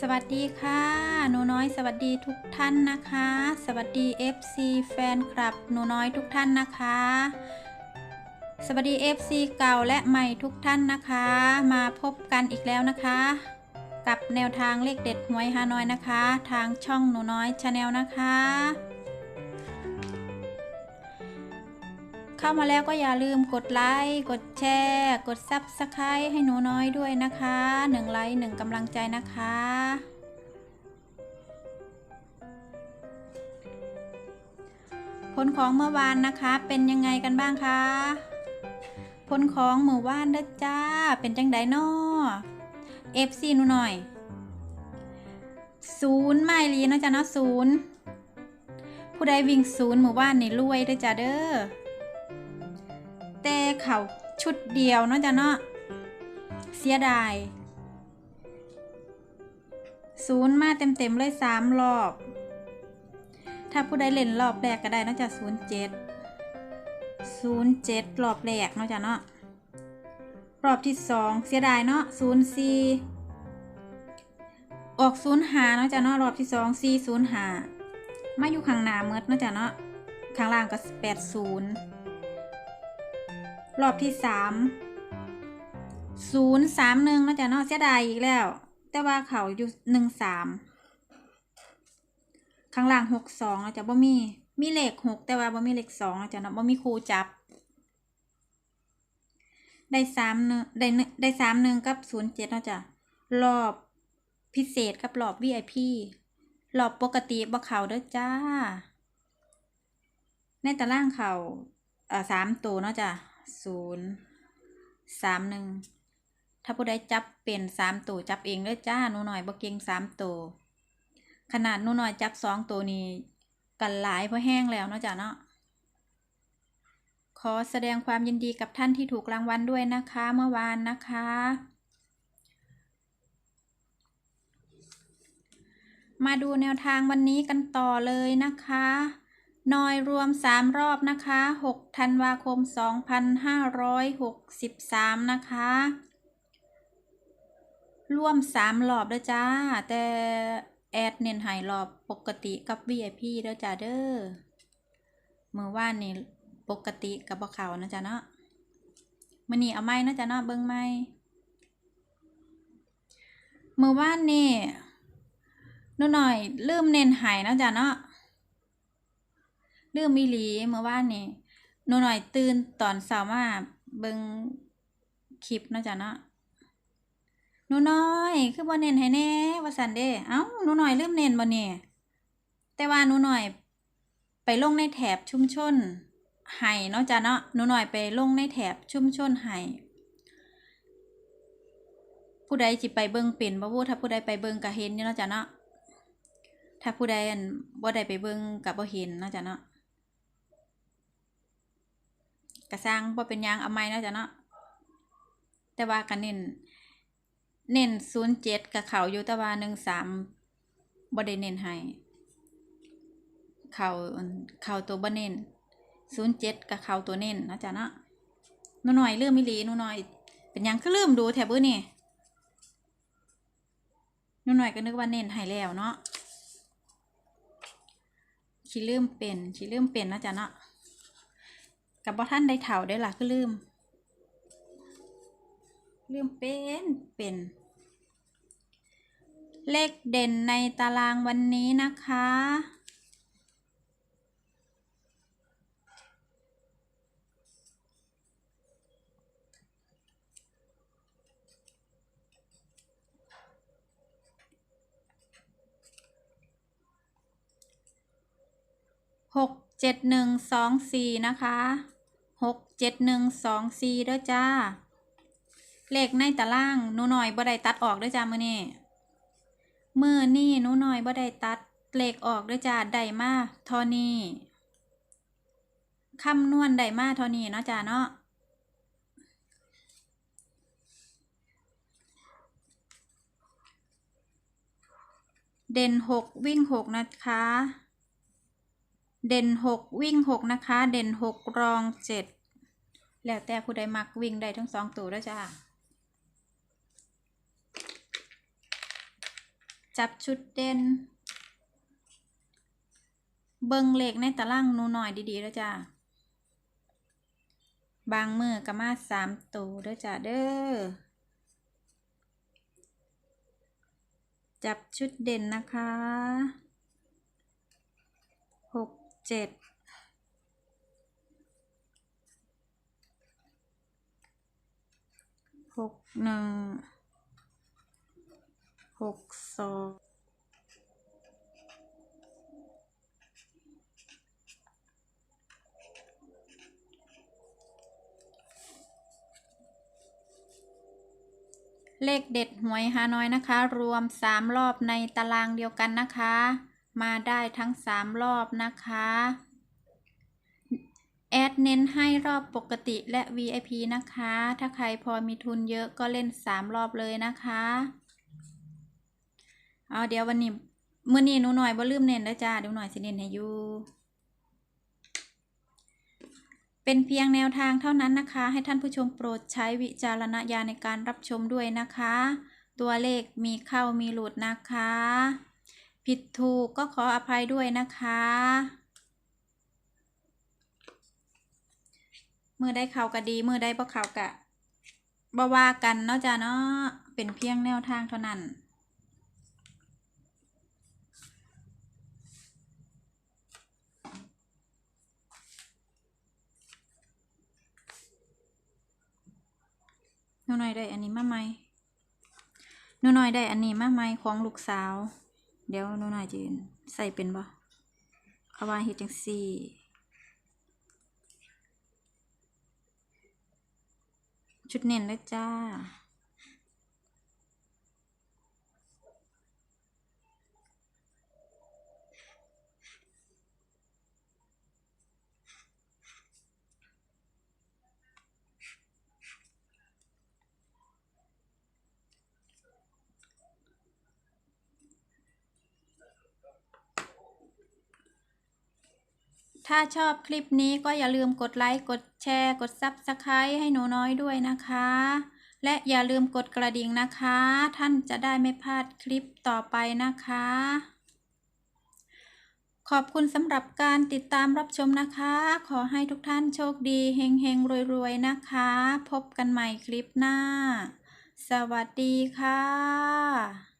สวัสดีค่ะหนูน้อยสวัสดีทุกท่านนะคะ สวัสดี FC แฟนคลับหนูน้อยทุกท่านนะคะ สวัสดี FC เก่าและใหม่ทุกท่านนะคะ มาพบกันอีกแล้วนะคะ กับแนวทางเลขเด็ดหวยฮานอยนะคะ ทางช่องหนูน้อยชาแนลนะคะ เข้ามาแล้วก็อย่าลืมกดไลค์กดแชร์ กดซับสไครต์ให้หนูน้อยด้วยนะคะหนึ่งไลค์หนึ่งกำลังใจนะคะ ผลของเมื่อวานนะคะเป็นยังไงกันบ้างคะผลของเมื่อวานเด้อจ้าเป็นจังไดนอเอฟซีหนูหน่อยศูนย์ไม่ลีเนาะจ้าเนาะศูนย์ผู้ใดวิ่งศูนย์เมื่อวานนี่รวยเด้อจ้าเด้อ แต่เขาชุดเดียวเนาะจ้ะเนาะเสียดายศูนย์มาเต็มๆเลยสามรอบ ถ้าผู้ใดเล่นรอบแรกก็ได้นาะจ้ะศูนย์เจ็ดศูนย์เจ็ดรอบแรกนาะจ้ะเนาะรอบที่สองเสียดายเนาะศูนย์สี่ออกศูนย์หาเนาะจ้ะเนาะรอบที่สองสี่ศูนย์หามาอยู่ข้างหน้าเมดเนาะจ้ะเนาะข้างล่างก็แปดศูนย์ รอบที่สามศูนย์สามหนึ่งนะจ๊ะเนาะเสียดายอีกแล้ว แต่ว่าเขาอยู่หนึ่งสามข้างล่างหกสองนะจ๊ะบ่มีมีเลขหกแต่ว่าบ่มีเลขสองนะจ๊ะเนาะบ่มีครูจับ ได้สามหนึ่งได้ได้สามหนึ่งกับศูนย์เจ็ดนะจ๊ะรอบพิเศษกับรอบ VIP รอบปกติบ่เขาเด้อจ้า ในตารางเขาเอ่อสามตัวเนาะจ้ะ ศูนย์สามหนึ่งถ้าผู้ใดจับเป็นสามตัวจับเองเด้อจ้าหนูหน่อยบ่เก่งสามตัวขนาดหนูหน่อยจับสองตัวนี้กันหลายเพราะแห้งแล้วเนาะจ้ะเนาะขอแสดงความยินดีกับท่านที่ถูกรางวัลด้วยนะคะเมื่อวานนะคะ มาดูแนวทางวันนี้กันต่อเลยนะคะ นอยรวม 3 รอบนะคะ6ธันวาคม 2563 นะคะ ร่วม 3 รอบด้อจ้า แต่ แอดเน้นหายรอบปกติกับ VIP ด้อจ้าเด้อเมื่อว่านนี่ปกติกับบ่เขานะจ้าเนาะมื้อนี้เอาไม้นะจ้าเนาะเบิ่งไม้เมื่อว่านนี่นู่นหน่อยลืมเน้นหายนะจ้าเนาะ เรื่องมิลีเมื่อวานนี่หนูหน่อยตื่นตอนเช้ามาเบิงคลิปเนาะจ้ะเนาะหนูน้อยคือบ่เน้นให้แน่ว่าซั่นเด้เอ้าหนูน้อยลืมเน้นบ่นี่แต่ว่าหนูน้อย ไปลงในแถบชุมชนไห้เนาะจ้ะเนาะหนูน้อยไปลงในแถบชุมชนไห้ผู้ใดสิไปเบิ่งเป็นบ่วู้ถ้าผู้ใดไปเบิ่งก็เห็นอยู่เนาะจ้ะเนาะถ้าผู้ใดอันบ่ได้ไปเบิ่งก็บ่เห็นเนาะจ้ะเนาะ ก ระสร้างบ่เป็นยังเอาไม้นาะจ้ะเนาะแต่ว่ากันเน้นเน้นศูนย์เจ็ดกับเขาอยู่แต่ว่าหนึ่งสามบดเน้นให้เขาเขาตัวบ่เน้นศูนย์เจ็ดกับเขาตัวเน้นนาะจ้ะเนาะนูหน่อยลืมมิลีนูหน่อย เป็นยังคือลืมดูแถบเบื้อนี่นูหน่อยก็นึกว่าเน้นให้แล้วเนาะขี้ลืมเป็นขี้ลืมเป็นนาะจ้ะเนาะ กับบ่ท่านได้เถ่าได้ล่ะคือลืม ลืมเป็นเป็น เลขเด่นในตารางวันนี้นะคะ หกเจ็ดหนึ่งสองสี่นะคะ หกเจ็ดหนึ่งสองสี่เด้อจ้า เลขในตารางหนูหน่อยบ่ได้ตัดออกเด้อจ้ามือนี่มือนี่หนูหน่อยบ่ได้ตัดเลขออกเด้อจ้าได้มาทอนี้คำนวณได้มาทอนี้เนาะจ้าเนาะเด่นหกวิ่งหกนะคะ เด่นหกวิ่งหกนะคะ เด่นหกรองเจ็ดแล้วแต่ผู้ใดมักวิ่งได้ทั้งสองตัวด้วยจ้าจับชุดเด่น เบิงเลขในตารางหนูหน่อยดีๆแล้วจ้าบางมือก็มาสามตัวเด้อจ้าเด้อจับชุดเด่นนะคะ เจ็ดหกหนึ่งหกสองเลขเด็ดหวยฮานอยนะคะ รวมสามรอบในตารางเดียวกันนะคะ มาได้ทั้งสามรอบนะคะ แอดเน้นให้รอบปกติและ VIP นะคะ ถ้าใครพอมีทุนเยอะก็เล่นสามรอบเลยนะคะเอาเดี๋ยววันนี้มื้อนี้หนูหน่อยบ่ลืมเน้นแล้วจ้าเดี๋ยวหน่อยสิเน้นให้อยู่เป็นเพียงแนวทางเท่านั้นนะคะ ให้ท่านผู้ชมโปรดใช้วิจารณญาณในการรับชมด้วยนะคะ ตัวเลขมีเข้ามีหลุดนะคะ ผิดถูกก็ขออภัยด้วยนะคะ มือได้เข้าก็ดีมือได้บ่เข้าก็บ่ว่ากันเนาะจ้าเนาะเป็นเพียงแนวทางเท่านั้นหนูหน่อยได้อันนี้มาไหมหนูหน่อยได้อันนี้มาไหมของลูกสาว เดี๋ยวน้องนายจะใส่เป็นบ่เขาว่าเฮ็ดจังซี่ชุดเน้นเลยจ้า ถ้าชอบคลิปนี้ก็อย่าลืมกดไลค์ กดแชร์ กด Subscribe ให้หนูน้อยด้วยนะคะ และอย่าลืมกดกระดิ่งนะคะ ท่านจะได้ไม่พลาดคลิปต่อไปนะคะ ขอบคุณสำหรับการติดตามรับชมนะคะ ขอให้ทุกท่านโชคดีเฮงเฮงรวยๆนะคะ พบกันใหม่คลิปหน้า สวัสดีค่ะ